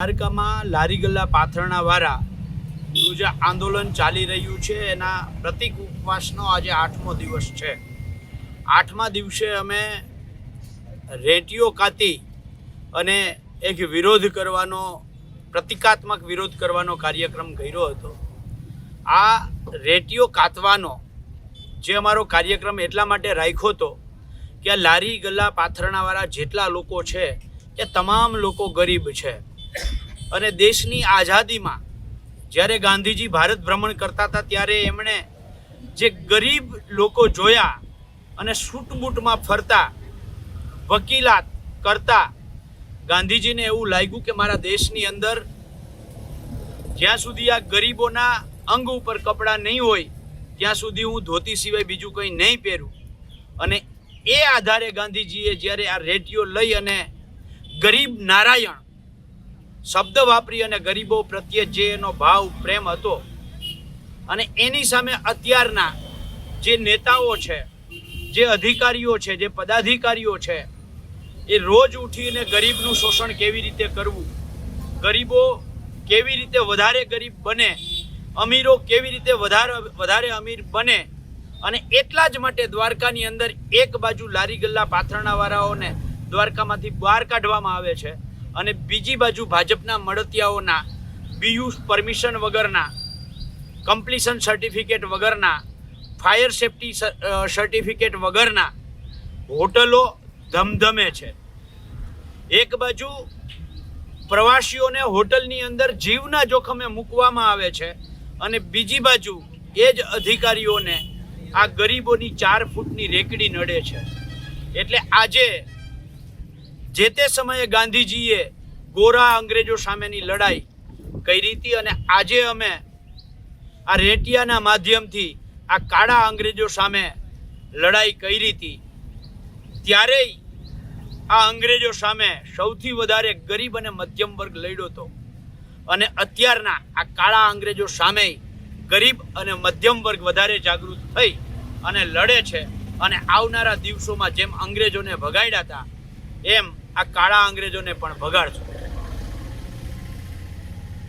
દ્વારકામાં લારી ગલ્લા પાથરણા વાળા નું જે આંદોલન ચાલી રહ્યું છે. એના પ્રતિક ઉપવાસનો આજે આઠમો દિવસ છે. આઠમા દિવસે અમે રેટીઓ કાતી અને એક વિરોધ કરવાનો, પ્રતિકાત્મક વિરોધ કરવાનો કાર્યક્રમ કર્યો હતો. આ રેટીઓ કાતવાનો જે અમારો કાર્યક્રમ એટલા માટે રાખ્યો હતો કે લારી ગલ્લા પાથરણાવાળા જેટલા લોકો છે, એ તમામ લોકો ગરીબ છે. અને દેશની આઝાદીમાં જ્યારે ગાંધીજી ભારત ભ્રમણ કરતા હતા, ત્યારે એમણે જે ગરીબ લોકો જોયા અને સૂટબૂટમાં ફરતા, વકીલાત કરતા, ગાંધીજીને એવું લાગ્યું કે મારા દેશની અંદર જ્યાં સુધી આ ગરીબોના અંગ ઉપર કપડાં નહીં હોય, ત્યાં સુધી હું ધોતી સિવાય બીજું કંઈ નહીં પહેરું. અને એ આધારે ગાંધીજીએ જ્યારે આ રેડિયો લઈ અને ગરીબ નારાયણ શબ્દ વાપરી અને ગરીબો પ્રત્યે જે એનો ભાવ, પ્રેમ હતો અને એની સામે અત્યારના જે નેતાઓ છે, જે અધિકારીઓ છે, જે પદાધિકારીઓ છે, એ રોજ ઉઠીને ગરીબનું શોષણ કેવી રીતે કરવું? ગરીબો કેવી રીતે વધારે ગરીબ બને? અમીરો કેવી રીતે વધારે વધારે અમીર બને? અને એટલા જ માટે દ્વારકાની અંદર એક બાજુ લારી ગલ્લા પાથરણાવાળાઓને દ્વારકામાંથી બહાર કાઢવામાં આવે છે. અને બીજી બાજુ ભાજપના મળતિયાઓના બીયુ પરમિશન વગરના કમ્પ્લીશન સર્ટિફિકેટ વગરના ફાયર સેફટી સર્ટિફિકેટ વગરના હોટલો ધમધમે છે. એક બાજુ પ્રવાસીઓને હોટલની અંદર જીવના જોખમે મૂકવામાં આવે છે અને બીજી બાજુ એ જ અધિકારીઓને આ ગરીબોની ચાર ફૂટની રેકડી નડે છે. એટલે આજે જે તે સમયે ગાંધીજીએ ગોરા અંગ્રેજો સામેની લડાઈ કરી હતી અને આજે અમે આ રેટિયાના માધ્યમથી આ કાળા અંગ્રેજો સામે લડાઈ કરી હતી. ત્યારેય આ અંગ્રેજો સામે સૌથી વધારે ગરીબ અને મધ્યમ વર્ગ લડ્યો હતો. અને અત્યારના આ કાળા અંગ્રેજો સામે ગરીબ અને મધ્યમ વર્ગ વધારે જાગૃત થઈ અને લડે છે. અને આવનારા દિવસોમાં જેમ અંગ્રેજોને ભગાડ્યા હતા, એમ આ કાળા અંગ્રેજોને પણ ભગાડશું.